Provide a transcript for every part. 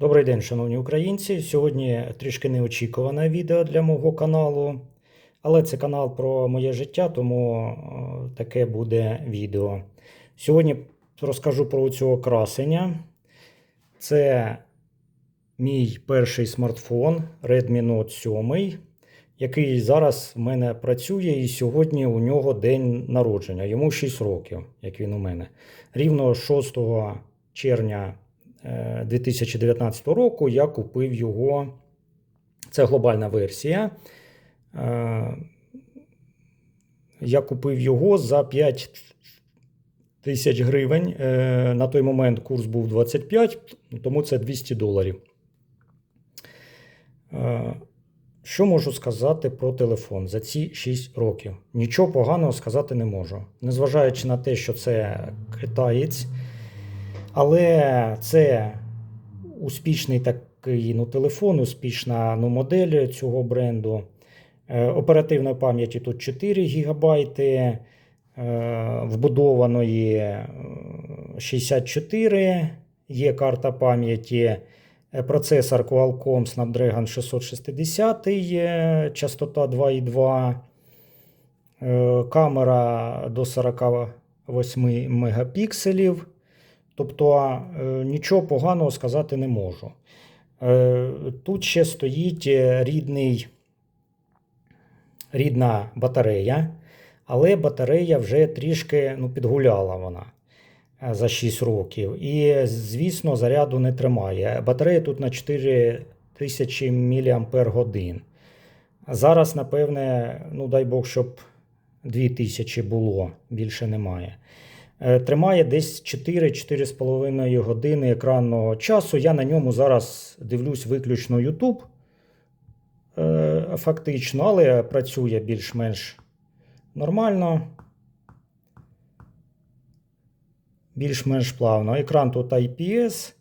Добрий день, шановні українці. Сьогодні трішки неочікуване відео для мого каналу, але це канал про моє життя, тому е, таке буде відео. Сьогодні розкажу про цього красення. Це мій перший смартфон Redmi Note 7, який зараз в мене працює, і сьогодні у нього день народження. Йому 6 років, як він у мене. Рівно 6 червня. 2019 року я купив його. Це глобальна версія. Е, Я купив його за 5 тисяч гривень. Е, На той момент курс був 25, тому це 200 доларів. Е, Що можу сказати про телефон за ці 6 років? Нічого поганого сказати не можу. Незважаючи на те, що це китаєць. Але це успішний такий ну, телефон, успішна ну, модель цього бренду. Е, Оперативної пам'яті тут 4 ГБ, е, вбудованої е, 64 є карта пам'яті. Е, Процесор Qualcomm Snapdragon 660, е, частота 2,2. Е, Камера до 48 мегапікселів. Тобто е, нічого поганого сказати не можу. Е, Тут ще стоїть е, рідний, рідна батарея, але батарея вже трішки ну, підгуляла вона за 6 років. І, звісно, заряду не тримає. Батарея тут на 4000 мАч. Зараз, напевне, ну дай Бог, щоб 2000 було, більше немає. Е, Тримає десь 4-4,5 години екранного часу. Я на ньому зараз дивлюсь виключно YouTube. е, Фактично, але працює більш-менш нормально. Більш-менш плавно. Екран тут IPS.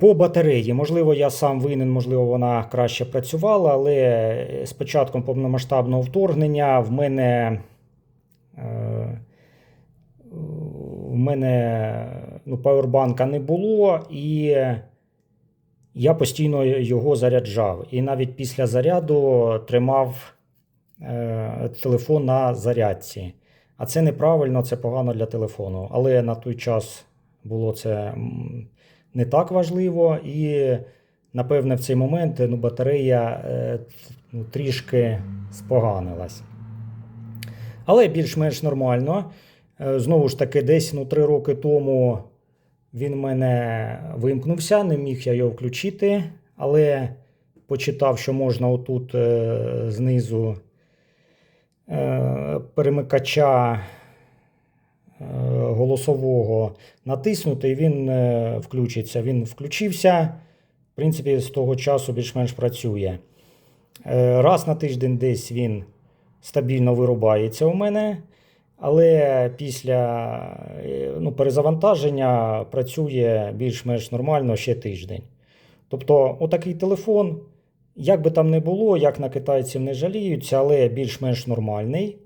По батареї, можливо, я сам винен, можливо, вона краще працювала, але з початком повномасштабного вторгнення в мене, е, в мене ну, павербанка не було, і я постійно його заряджав. І навіть після заряду тримав е, телефон на зарядці. А це неправильно, це погано для телефону. Але на той час було це. Не так важливо, і, напевне, в цей момент ну, батарея е, ну, трішки споганилась. Але більш-менш нормально. Е, Знову ж таки, десь ну, 3 роки тому він в мене вимкнувся, не міг я його включити, але почитав, що можна отут е, знизу перемикача голосового натиснути, і він е, включиться. Він включився. В принципі, з того часу більш-менш працює. Е, Раз на тиждень десь він стабільно вирубається у мене. Але після е, ну, перезавантаження працює більш-менш нормально ще тиждень. Тобто, отакий телефон, як би там не було, як на китайців не жаліються, але більш-менш нормальний.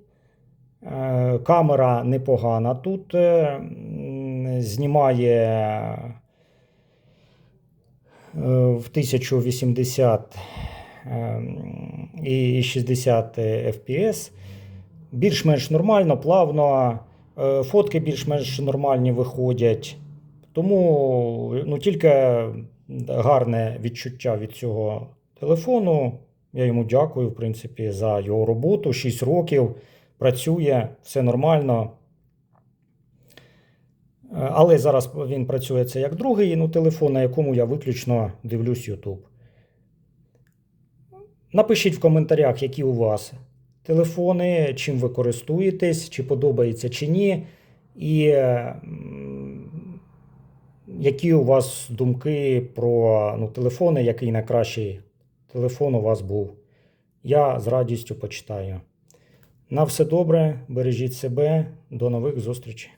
Е, Камера непогана тут. е, Знімає е, в 1080 е, і 60 FPS. Більш-менш нормально, плавно. Фотки більш-менш нормальні виходять. Тому ну, тільки гарне відчуття від цього телефону. Я йому дякую, в принципі, за його роботу. 6 років працює, все нормально. Е, Але зараз він працює це як другий ну, телефон, на якому я виключно дивлюсь YouTube. Напишіть в коментарях, які у вас телефони, чим ви користуєтесь, чи подобається чи ні. І які у вас думки про ну, телефони, який найкращий телефон у вас був. Я з радістю почитаю. На все добре, бережіть себе, до нових зустрічей.